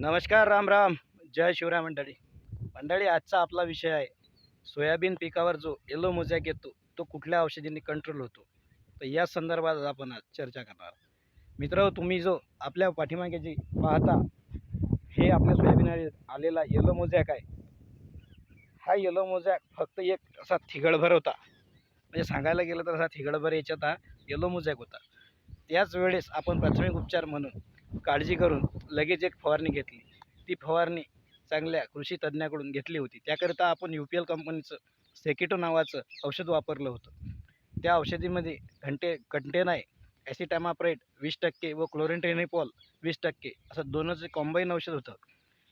नमस्कार राम राम. जय शिवराय मंडळी. मंडळी आजचा आपला विषय आहे. सोयाबीन पिकावर जो येलो मोजॅक येतो तो कुठल्या औषधींनी कंट्रोल होतो? तर या संदर्भात आपण आज चर्चा करणार. मित्र तुम्ही जो आपल्या पाठीमागे जी पाहता हे आपल्या सोयाबीन आलेला येलो मोजॅक आहे. हा येलो मोजॅक फक्त एक असा थिगडभर होता. म्हणजे सांगायला गेलं तर असा थिगडभर याच्यात हा येलो मोजॅक होता. त्याच वेळेस आपण प्राथमिक उपचार म्हणून काळजी करून लगेच एक फवारणी घेतली. ती फवारणी चांगल्या कृषी तज्ज्ञाकडून घेतली होती. त्याकरिता आपण यू पी एल कंपनीचं सेकिटो नावाचं औषध वापरलं होतं. त्या औषधीमध्ये घंटे कंटेनाय ॲसिटॅमाप्रेट वीस टक्के व क्लोरेंटेनिपॉल वीस टक्के असं दोनच कॉम्बाईन औषध होतं.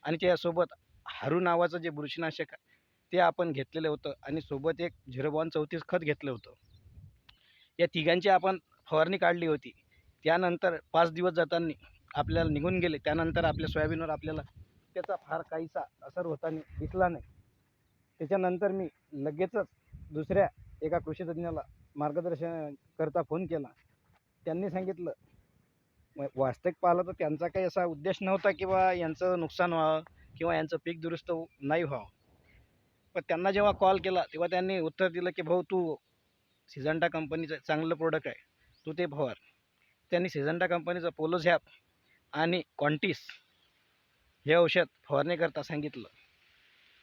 आणि त्यासोबत हारू नावाचं जे बुरशीनाशक आहे ते आपण घेतलेलं होतं आणि सोबत एक झिरो बॉन चौतीस खत घेतलं होतं. या तिघांची आपण फवारणी काढली होती. त्यानंतर पाच दिवस जाताना आपल्याला निघून गेले त्यानंतर आपल्या सोयाबीनवर आपल्याला त्याचा फार काहीसा असर होताना दिसला नाही. त्याच्यानंतर मी लगेचच दुसऱ्या एका कृषीतज्ञाला मार्गदर्शन करता फोन केला. त्यांनी सांगितलं वास्तविक पाहिलं तर त्यांचा काही असा उद्देश नव्हता किंवा यांचं नुकसान व्हावं किंवा यांचं पीक दुरुस्त नाही व्हावं. पण त्यांना जेव्हा कॉल केला तेव्हा त्यांनी उत्तर दिलं की भाऊ तू सिजंटा कंपनीचं चांगलं प्रोडक्ट आहे. तू ते फवार त्यांनी सिजंटा कंपनीचं पोलो झॅप आणि कॉन्टिस हे औषध फवारणीकरता सांगितलं.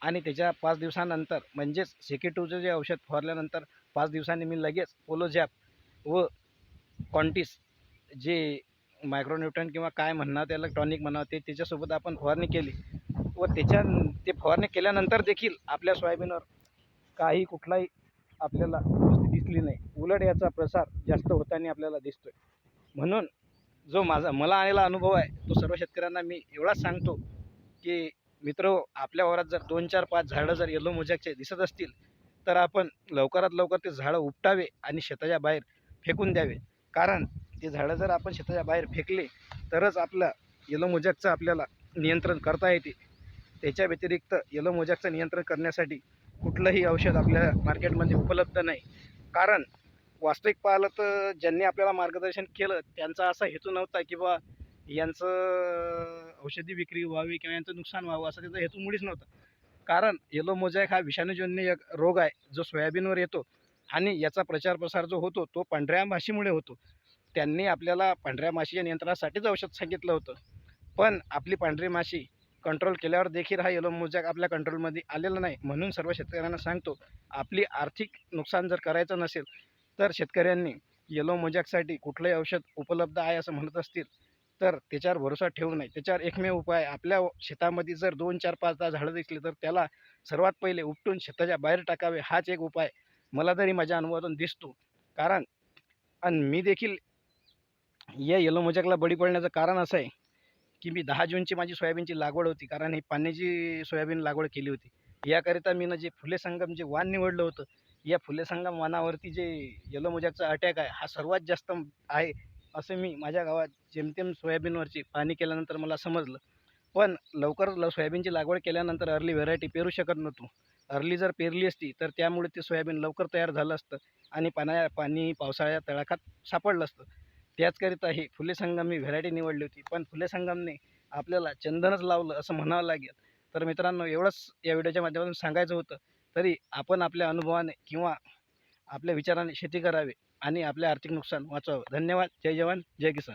आणि त्याच्या पाच दिवसानंतर म्हणजेच सेकिटूचं जे औषध फवारल्यानंतर पाच दिवसांनी मी लगेच पोलोझॅप व कॉन्टीस जे मायक्रोन्युट्रन किंवा काय म्हणणार त्याला टॉनिक म्हणावं ते त्याच्यासोबत आपण फवारणी केली. व त्याच्या ते फवारणी केल्यानंतर देखील आपल्या सोयाबीनवर काही कुठलाही आपल्याला दिसली नाही. उलट याचा प्रसार जास्त होताना आपल्याला दिसतोय. म्हणून जो माझा मला आलेला अनुभव आहे तो सर्व शेतकऱ्यांना मी एवढाच सांगतो की मित्र आपल्या वरात जर दोन चार पाच झाडं जर येलो मोजॅकचे दिसत असतील तर आपण लवकरात लवकर ते झाडं उपटावे आणि शेताच्या बाहेर फेकून द्यावे. कारण ते झाडं जर आपण शेताच्या बाहेर फेकले तरच आपलं येलो मोजॅकचं आपल्याला नियंत्रण करता येते. त्याच्या व्यतिरिक्त येलो मोजॅकचं नियंत्रण करण्यासाठी कुठलंही औषध आपल्या मार्केटमध्ये उपलब्ध नाही. कारण वास्तविक पाहिलं तर ज्यांनी आपल्याला मार्गदर्शन केलं त्यांचा असा हेतू नव्हता की बा यांचं औषधी विक्री व्हावी किंवा यांचं नुकसान व्हावं असा त्याचा हेतू मुळीच नव्हता. कारण येलो मोजॅक हा विषाणूजन्य एक रोग आहे जो सोयाबीनवर येतो आणि याचा प्रचार प्रसार जो होतो तो पांढऱ्या माशीमुळे होतो. त्यांनी आपल्याला पांढऱ्या माशीच्या नियंत्रणासाठीच औषध सांगितलं होतं. पण आपली पांढरी माशी कंट्रोल केल्यावर देखील हा येलो मोजॅक आपल्या कंट्रोलमध्ये आलेला नाही. म्हणून सर्व शेतकऱ्यांना सांगतो आपली आर्थिक नुकसान जर करायचं नसेल तर शेतकऱ्यांनी येलो मोजॅकसाठी कुठलंही औषध उपलब्ध आहे असं म्हणत असतील तर त्याच्यावर भरोसा ठेवू नये. त्याच्यावर एकमेव उपाय आपल्या शेतामध्ये जर दोन चार पाच दहा झाडं दिसली तर त्याला सर्वात पहिले उपटून शेताच्या बाहेर टाकावे हाच एक उपाय मला तरी माझ्या अनुभवातून दिसतो. कारण आणि मी देखील या येलो मोजॅकला बळी पडण्याचं कारण असं आहे की मी दहा जूनची माझी सोयाबीनची लागवड होती. कारण ही पाण्याची सोयाबीन लागवड केली होती. याकरिता मी ना जे फुले संगम जे वाण निवडलं होतं या फुले संगम वाणावरती जे येलो मोजाचा अटॅक आहे हा सर्वात जास्त आहे असं मी माझ्या गावात जेमतेम सोयाबीनवरची पाणी केल्यानंतर मला समजलं. पण लवकर ल सोयाबीनची लागवड केल्यानंतर अर्ली व्हेरायटी पेरू शकत नव्हतो. अर्ली जर पेरली असती तर त्यामुळे ते सोयाबीन लवकर तयार झालं असतं आणि पाण्या पाणी पावसाळ्या तळाखात सापडलं असतं. त्याचकरिता ही फुले संगम ही व्हेरायटी निवडली होती पण फुले संगमने आपल्याला चंदनच लावलं असं म्हणावं लागेल. तर मित्रांनो एवढंच या व्हिडिओच्या माध्यमातून सांगायचं होतं. तरी आपण आपल्या अनुभवाने किंवा आपल्या विचाराने शेती करावी आणि आपले आर्थिक नुकसान वाचवावं. धन्यवाद. जय जवान. जय किसान.